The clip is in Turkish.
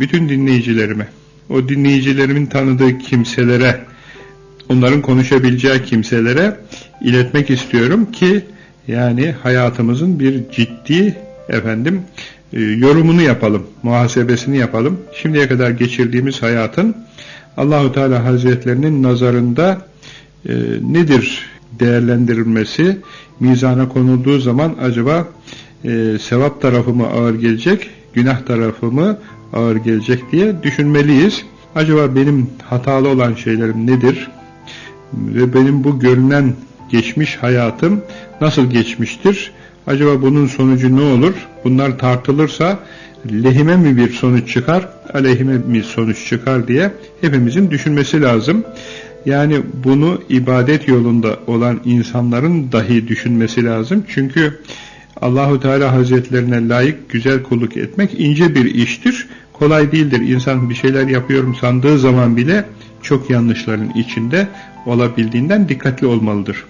bütün dinleyicilerime, o dinleyicilerimin tanıdığı kimselere, onların konuşabileceği kimselere iletmek istiyorum ki yani hayatımızın bir ciddi efendim e, yorumunu yapalım, muhasebesini yapalım. Şimdiye kadar geçirdiğimiz hayatın Allahu Teala Hazretlerinin nazarında e, nedir değerlendirilmesi, mizana konulduğu zaman acaba e, sevap tarafı mı ağır gelecek, günah tarafı mı ağır gelecek diye düşünmeliyiz. Acaba benim hatalı olan şeylerim nedir? Ve benim bu görünen geçmiş hayatım nasıl geçmiştir? Acaba bunun sonucu ne olur? Bunlar tartılırsa lehime mi bir sonuç çıkar, aleyhime mi sonuç çıkar diye hepimizin düşünmesi lazım. Yani bunu ibadet yolunda olan insanların dahi düşünmesi lazım. Çünkü Allahu Teala Hazretlerine layık güzel kulluk etmek ince bir iştir. Kolay değildir. İnsan bir şeyler yapıyorum sandığı zaman bile çok yanlışların içinde olabildiğinden dikkatli olmalıdır.